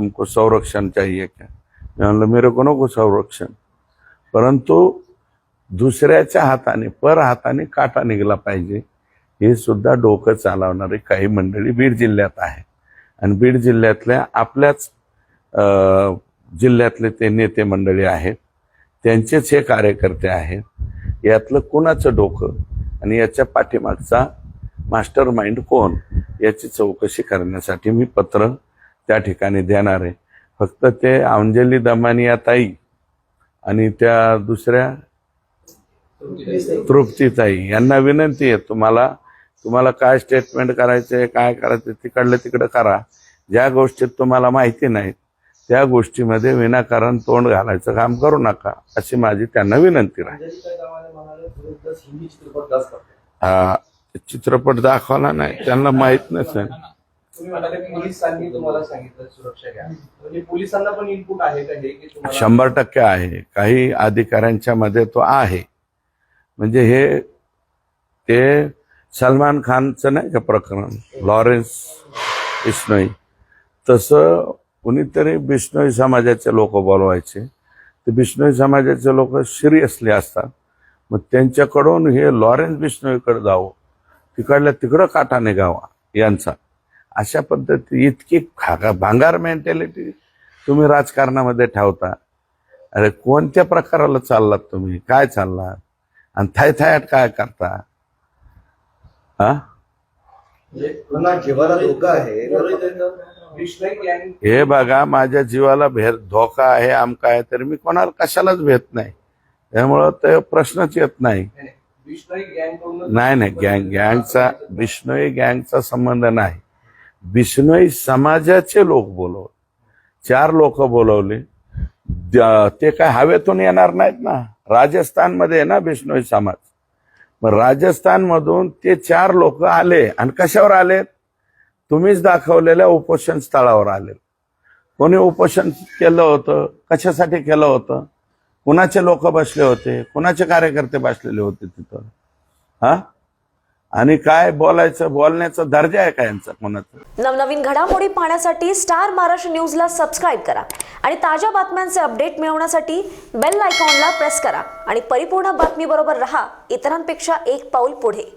तुमको संरक्षण चाहिए क्या? मी म्हणलं मेरे को नको संरक्षण। परंतु दुसऱ्याच्या हाताने पर हाताने काटा निघला पाहिजे. हे सुद्धा डोकं चालवणारी काही मंडळी बीड जिल्ह्यात आहे आणि बीड जिल्ह्यातल्या आपल्याच जिल्ह्यातले ते नेते मंडळी आहेत. त्यांचेच हे कार्यकर्ते आहेत. यातलं कुणाचं डोकं आणि याच्या पाठीमागचा मास्टर माइंड कोण? याची चौकशी करण्यासाठी मी पत्र त्या ठिकाणी देणार आहे. फक्त ते अंजली दमानी या ताई आणि त्या दुसऱ्या तृप्तीताई यांना विनंती आहे तुम्हाला तुम्हाला काय स्टेटमेंट करायचंय काय करायचं तिकडलं तिकडं करा. ज्या गोष्टीत तुम्हाला माहिती नाहीत त्या गोष्टीमध्ये विनाकारण तोंड घालायचं काम करू नका अशी माझी त्यांना विनंती राहील. हा, चित्रपट दाखवला नाही त्यांना माहीत नसेल. तुम्ही म्हणाले पोलिसांनी तुम्हाला सांगितलं सुरक्षा घ्या. म्हणजे पोलिसांना पण इनपुट आहे का हे की तुम्हाला शंभर टक्के आहे. काही अधिकाऱ्यांच्या मध्ये तो आहे. म्हणजे हे ते सलमान खानचं नाही का प्रकरण? लॉरेन्स बिश्नोई. तसं कुणीतरी बिश्नोई समाजाचे लोक बोलवायचे. ते बिश्नोई समाजाचे लोक सिरियसली असतात. मग त्यांच्याकडून हे लॉरेन्स बिश्नोईकडे जावं. तिकडल्या तिकडं काटा निघावा यांचा. अशा पद्धती इतकी खागा भांगार मेंटॅलिटी तुम्ही राजकारणामध्ये ठेवता. अरे कोणत्या प्रकाराला चाललात तुम्ही? काय चाललात? आणि थायथायात काय करता? हा म्हणजे पुन्हा जीवाला धोका आहे. विष्णू यांनी हे बघा माझ्या जीवाला भेद धोका आहे आमका आहे तर मी कोणाला कशालाच भेट नाही. त्यामुळं ते प्रश्नच येत नाही. नाही नाही गँग गँगचा बिश्नोई गँगचा संबंध नाही. बिष्णोई समाजाचे लोक बोलव चार लोक बोलवले. ते काय हवेतून येणार नाहीत ना. राजस्थानमध्ये आहे ना बिष्णोई समाज. मग राजस्थानमधून ते चार लोक आले. आणि कशावर आले? तुम्हीच दाखवलेल्या उपोषण स्थळावर आले. कोणी उपोषण केलं होतं? कशासाठी केलं होतं? कुणाचे लोक बसले होते? कुणाचे कार्यकर्ते बसलेले होते तिथं? हा? आणि काय बोलायचं बोलण्याचा दर्जा आहे का यांचा कोणाचा? नवनवीन घडामोडी पाहण्यासाठी स्टार महाराष्ट्र न्यूजला सबस्क्राईब करा आणि ताज्या बातम्यांचे अपडेट मिळवण्यासाठी बेल आयकॉनला प्रेस करा आणि परिपूर्ण बातमीबरोबर रहा इतरांपेक्षा एक पाऊल पुढे.